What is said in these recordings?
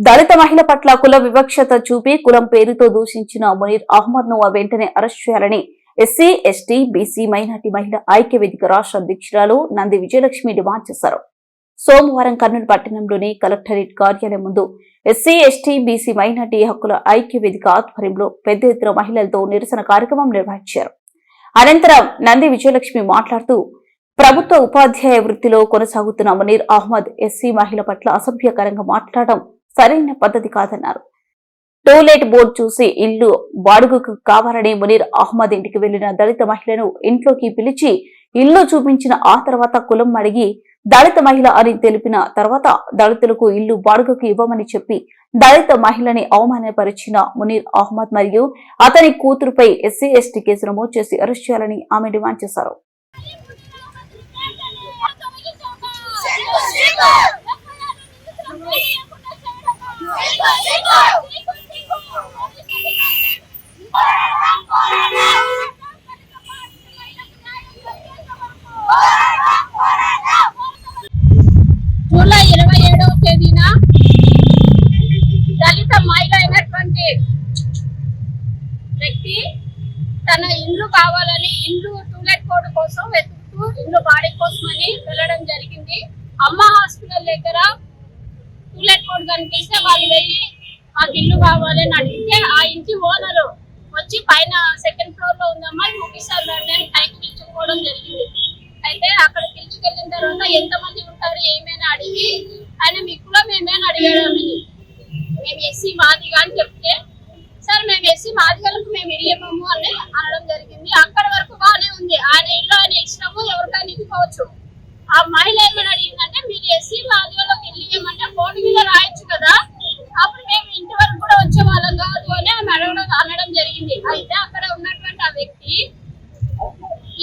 దళిత మహిళ పట్ల కుల వివక్షత చూపి కులం పేరుతో దూషించిన మునీర్ అహ్మద్ను వెంటనే అరెస్ట్ చేయాలని ఎస్సీ ఎస్టీ బీసీ మైనార్టీ మహిళ ఐక్య వేదిక రాష్ట్ర అధ్యక్షురాలు నంది విజయలక్ష్మి డిమాండ్ చేశారు. సోమవారం కర్నూలు పట్టణంలోని కలెక్టరేట్ కార్యాలయం ముందు ఎస్సీ ఎస్టీ బీసీ మైనార్టీ హక్కుల ఐక్య వేదిక ఆధ్వర్యంలో పెద్ద ఎత్తున మహిళలతో నిరసన కార్యక్రమం నిర్వహించారు. అనంతరం నంది విజయలక్ష్మి మాట్లాడుతూ ప్రభుత్వ ఉపాధ్యాయ వృత్తిలో కొనసాగుతున్న మునీర్ అహ్మద్ ఎస్సీ మహిళ పట్ల అసభ్యకరంగా మాట్లాడడం సరైన పద్ధతి కాదన్నారు. టోయిలెట్ బోర్డు చూసి ఇల్లు బాడుగుకు కావాలని మునీర్ అహ్మద్ ఇంటికి వెళ్ళిన దళిత మహిళను ఇంట్లోకి పిలిచి ఇల్లు చూపించిన ఆ తర్వాత కులం అడిగి దళిత మహిళ అని తెలిపిన తర్వాత దళితులకు ఇల్లు బాడుగకు ఇవ్వమని చెప్పి దళిత మహిళని అవమానపరిచిన మునీర్ అహ్మద్ మరియు అతని కూతురుపై ఎస్సీ ఎస్టీ కేసు నమోదు చేసి అరెస్ట్ చేయాలని ఆమె డిమాండ్ చేశారు. వ్యక్తి తన ఇల్లు కావాలని ఇల్లు టూలెట్ కోడ్ కోసం వెతుకుతూ ఇల్లు బాడీ కోసమని వెళ్ళడం జరిగింది. అమ్మ హాస్పిటల్ దగ్గర టూలెట్ కోడ్ కనిపిస్తే వాళ్ళు వెళ్ళి మాకు ఇల్లు కావాలని అడిగితే ఆ ఇంటి ఓనరు వచ్చి పైన సెకండ్ ఫ్లోర్లో ఉందమ్మా చూపిస్తారు అని పైకి పిలుచుకోవడం జరిగింది. అయితే అక్కడ పిలుచుకెళ్ళిన తర్వాత ఎంత మంది ఉంటారు ఏమైనా అడిగి ఆయన మీ కులం ఏమైనా అడిగాడు మేము ఎస్సీ మాది కానీ చెప్తే మేము మాదిగలకు మేము ఇల్లేమము అని అనడం జరిగింది. అక్కడ వరకు బాగానే ఉంది. ఆయన ఇల్లు ఆయన ఇచ్చినాము ఎవరికైనా ఇచ్చుకోవచ్చు ఆ మహిళ ఏమైనా అడిగిందంటే మీరు ఎస్సీ మాదిగలకు ఇల్లు ఇవ్వమంటే బోర్డు మీద రాయొచ్చు కదా అప్పుడు మేము ఇంటి వరకు కూడా వచ్చే వాళ్ళం కాదు అని ఆమె అడగడం అనడం జరిగింది అయితే అక్కడ ఉన్నటువంటి ఆ వ్యక్తి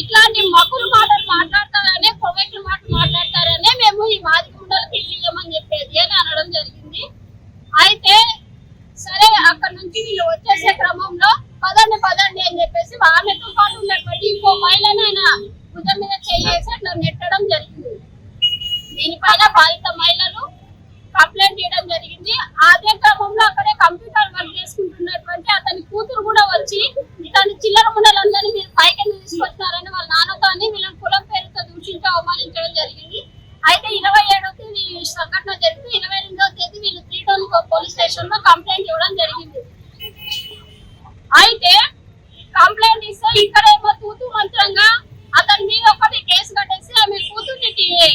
ఇట్లాంటి మకులు మాటలు మాట్లాడతారనే పొగట్లు మాటలు మాట్లాడతారనే మేము ఈ మాదిక ముండలకి ఇల్లు ఇవ్వమని చెప్పేది అని అనడం జరిగింది అయితే సరే అక్కడ నుంచి చేసే క్రమంలో పదండి పదండి అని చెప్పేసి వాళ్ళతో పాటు ఉన్నటువంటి ఇంకో మహిళను ఆయన భుజం మీద చేసి అట్లా నెట్టడం జరిగింది. దీనిపైన బాధిత మహిళలు కంప్లైంట్ చేయడం జరిగింది. అదే క్రమంలో అక్కడే కంప్యూటర్ వర్క్ చేసుకుంటున్నటువంటి అతని కూతురు కూడా వచ్చి ఇతని చిల్లర ముండలందరినీ మీరు పైకి తీసుకొచ్చినారని వాళ్ళ నాన్నతో అని వీళ్ళని కులం పేరుతో దూషించి అవమానించడం జరిగింది. అయితే ఇరవై ఏడవ తేదీ సంఘటన జరిగితే ఇరవై ఎనిమిదవ తేదీ వీళ్ళు త్రీ టౌన్ పోలీస్ స్టేషన్లో కంప్లైంట్ ఇవ్వడం జరిగింది. అయితే కంప్లైంట్ ఇస్తే ఇక్కడేమో తూతు మంత్రంగా అతని మీద ఒకటి కేసు కట్టేసి ఆమె కూతుర్ని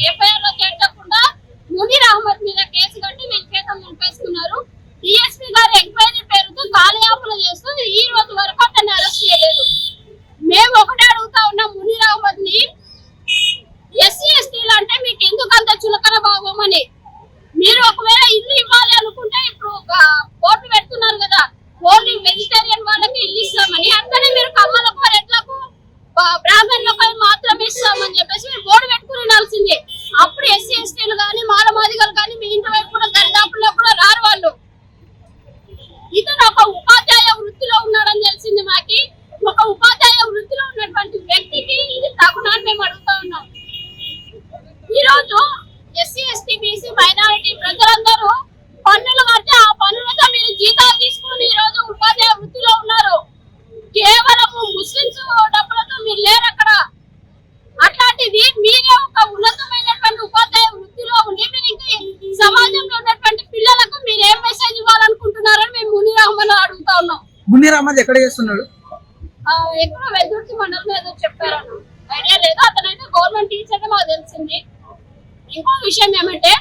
ఎఫ్ఐఆర్లో చేర్చకుండా మునీర్ అహ్మద్ మీద కేసు కట్టి వీళ్ళ చేతం నిలిపేసుకున్నారు డిఎస్పీ గారు ఎంక్వైరీ పేరుతో కాలయాపన చేస్తూ ఈ రోజు వరకు అతన్ని అరెస్ట్ చేయలేదు మేము ఒకటే అడుగుతా ఉన్నాం మునీర్ అహ్మద్ని ఎస్సీ ఎస్టీలు అంటే మీకు ఎందుకు అంత చులకన భావం అని మీరు ఒకవేళ ఇల్లు ఇవ్వాలి అనుకుంటే ఇప్పుడు ఒక బోర్డు పెడుతున్నారు కదా ఓన్లీ వెజిటేరియన్ వాళ్ళకి ఇల్లు ఇస్తామని అట్లనే మీరు కమ్మలకు రెడ్లకు బ్రాహ్మణులకు మాత్రమే ఇస్తామని చెప్పేసి మీరు బోర్డు పెట్టుకుని ఉండాల్సిందే అప్పుడు ఎస్సీ ఎస్టీలు కానీ మాలమాదిగలు కానీ మీ ఇంటి వైపు కూడా దరిదాపుల్లో కూడా రారు వాళ్ళు ఇతను ఒక ఉపాధ్యాయ వృత్తిలో ఉన్నాడని తెలిసింది మాకి ఒక ఉపాధ్యాయ వృత్తిలో ఉన్నటువంటి వ్యక్తికి ఇది తగునా అని మేము అడుగుతా ఉన్నాం ఈ రోజు ఎస్సీ ఎస్టీ బీసీ మైనారిటీ ప్రజలందరూ పన్నులు కడితే ఆ పన్నులతో మీరు జీతాలు తీసుకుని ఈ రోజు ఉపాధ్యాయ వృత్తిలో ఉన్నారు. కేవలం ముస్లింస్ డబ్బులతో మీరు లేరు అక్కడ. అట్లాంటిది మీరే ఒక ఉన్నతమైనటువంటి ఉపాధ్యాయ వృత్తిలో ఉండి మీరు ఇంకా సమాజంలో ఉన్నటువంటి పిల్లలకు మీరు ఏం మెసేజ్ ఇవ్వాలనుకుంటున్నారని మేము మునీర్ అహ్మద్ అడుగుతా ఉన్నాం. అహ్మద్ ఎక్కడ చేస్తున్నాడు? ఎక్కడో వెదుర్తి మండలం ఏదో చెప్పారన్న ఐడియా లేదు. అతనైతే గవర్నమెంట్ టీచర్ మాకు తెలిసింది. ఇంకో విషయం ఏమంటే